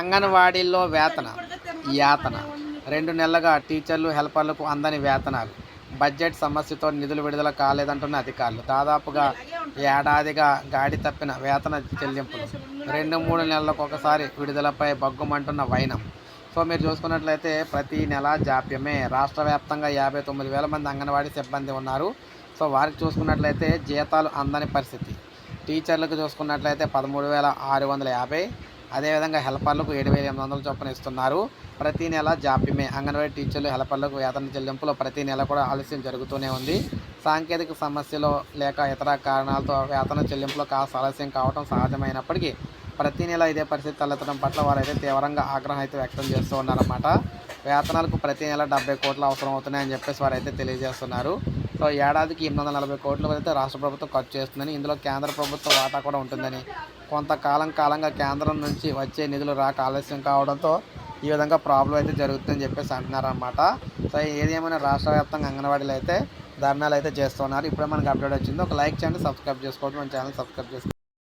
అంగన్వాడీల్లో వేతన యాతన. రెండు నెలలుగా టీచర్లు హెల్పర్లకు అందని వేతనాలు. బడ్జెట్ సమస్యతో నిధులు విడుదల కాలేదంటున్న అధికారులు. దాదాపుగా ఏడాదిగా గాడి తప్పిన వేతన చెల్లింపులు. రెండు మూడు నెలలకు ఒకసారి విడుదలపై బగ్గుమంటున్న వైనం. సో మీరు చూసుకున్నట్లయితే ప్రతి నెల జాప్యమే. రాష్ట్ర వ్యాప్తంగా యాభై తొమ్మిది వేల మంది అంగన్వాడీ సిబ్బంది ఉన్నారు. సో వారికి చూసుకున్నట్లయితే జీతాలు అందని పరిస్థితి. టీచర్లకు చూసుకున్నట్లయితే పదమూడు వేల ఆరు వందల యాభై అదేవిధంగా హెల్పర్లకు ఏడు వేల ఎనిమిది వందల చొప్పున ఇస్తున్నారు. ప్రతి నెల జాప్యమే. అంగన్వాడీ టీచర్లు హెల్పర్లకు వేతన చెల్లింపులో ప్రతి నెల కూడా ఆలస్యం జరుగుతూనే ఉంది. సాంకేతిక సమస్యలు లేక ఇతర కారణాలతో వేతన చెల్లింపులో కాస్త ఆలస్యం కావడం సహజమైనప్పటికీ ప్రతి నెల ఇదే పరిస్థితి తలెత్తడం పట్ల వారైతే తీవ్రంగా ఆగ్రహం అయితే వ్యక్తం చేస్తూ ఉన్నారన్నమాట. వేతనాలకు ప్రతి నెల డెబ్బై కోట్లు అవసరం అవుతున్నాయని చెప్పేసి వారైతే తెలియజేస్తున్నారు. సో ఏడాదికి ఎనిమిది వందల నలభై కోట్ల అయితే రాష్ట్ర ప్రభుత్వం ఖర్చు చేస్తుందని ఇందులో కేంద్ర ప్రభుత్వం వాటా కూడా ఉంటుందని. కొంతకాలం కాలంగా కేంద్రం నుంచి వచ్చే నిధులు రాక ఆలస్యం కావడంతో ఈ విధంగా ప్రాబ్లం అయితే జరుగుతుందని చెప్పేసి అంటున్నారనమాట సో ఏదేమైనా రాష్ట్ర వ్యాప్తంగా అంగన్వాడీలు అయితే ధర్నాలు అయితే చేస్తున్నారు. ఇప్పుడే మనకు అప్డేట్ వచ్చింది. ఒక లైక్ చేయండి సబ్స్క్రైబ్ చేసుకోండి. మన ఛానల్ సబ్స్క్రైబ్ చేసుకోండి.